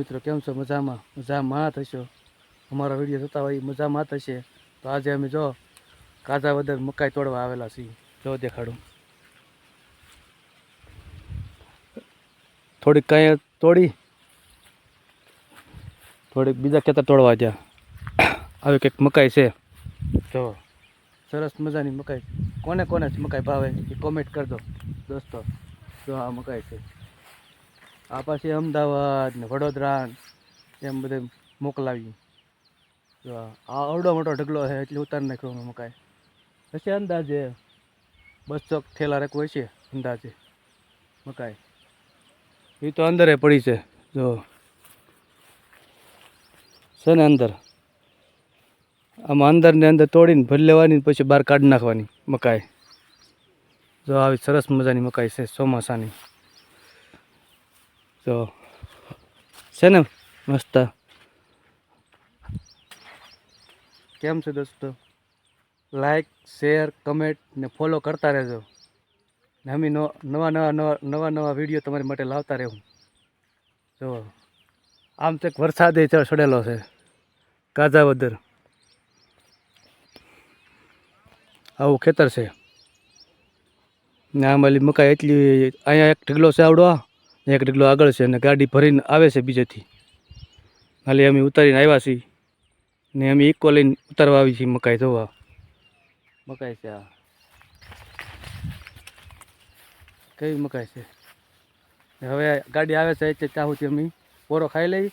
મિત્રો, કેમ છો? મજામાં? મજામાં થશો અમારા વીડિયો જોતા હોય મજામાં થશે તો આજે અમે જો કાજા વદર મકાઈ તોડવા આવેલા છીએ. જો દેખાડું. થોડીક કાંઈ તોડી, થોડીક બીજા ખેતર તોડવા ગયા. આવી કંઈક મકાઈ છે. જો, સરસ મજાની મકાઈ. કોને કોને મકાઈ ભાવે એ કોમેન્ટ કરજો દોસ્તો, જો આ મકાઈ છે. આ પાછી અમદાવાદ ને વડોદરા એમ બધે મોકલાવી જો આ અવડો મોટો ઢગલો છે, એટલે ઉતારી નાખ્યો અમે મકાઈ પછી અંદાજે બસો થેલા રાખવું છે, અંદાજે. મકાઈ એ તો અંદરે પડી છે, જો. છે ને અંદર. આમાં અંદર ને અંદર તોડીને ભરી લેવાની પછી બહાર કાઢી નાખવાની મકાઈ જો આવી સરસ મજાની મકાઈ છે, ચોમાસાની. તો છે ને મસ્ત. કેમ છે દોસ્તો? લાઈક શેર કમેન્ટ ને ફોલો કરતા રહેજો. ને અમે નવા નવા નવા નવા નવા વીડિયો તમારી માટે લાવતા રહેવું જો આમ તો વરસાદે ચડેલો છે. કાજાવદર આવું ખેતર છે. ને આમ મકાઈ એટલી, અહીંયા એક ઢગલો છે આવડો. આ એક ડગલો આગળ છે અને ગાડી ભરીને આવે છે બીજેથી. ખાલી અમે ઉતારીને આવ્યા છીએ ને અમે ઇકો લઈને ઉતારવા આવી છીએ મકાઈ ધોવા મકાઈ છે આ. કેવી મકાઈ છે? હવે ગાડી આવે છે એટલે ત્યાં અમે પોરો ખાઈ લઈ,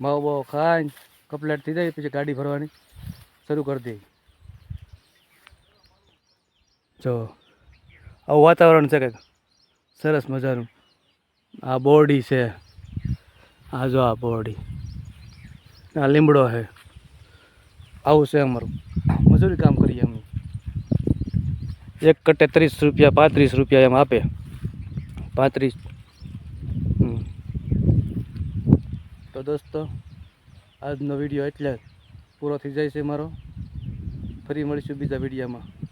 માવો બાવો ખાઈને કપલેટ થઈ જાય પછી ગાડી ભરવાની શરૂ કરી દઈ જો, આવું વાતાવરણ છે કંઈક. સરસ મજાનું. આ બોરડી છે. આ જો આ બોરડી. આ લીમડો છે. આવું છે અમારું. મજૂરી કામ કરીએ અમે. એક કટ્ટે ત્રીસ રૂપિયા, પાંત્રીસ રૂપિયા એમ આપે. પાંત્રીસ. તો દોસ્તો, આજનો વીડિયો એટલે પૂરો થઈ જાય છે મારો. ફરી મળીશું બીજા વિડીયોમાં.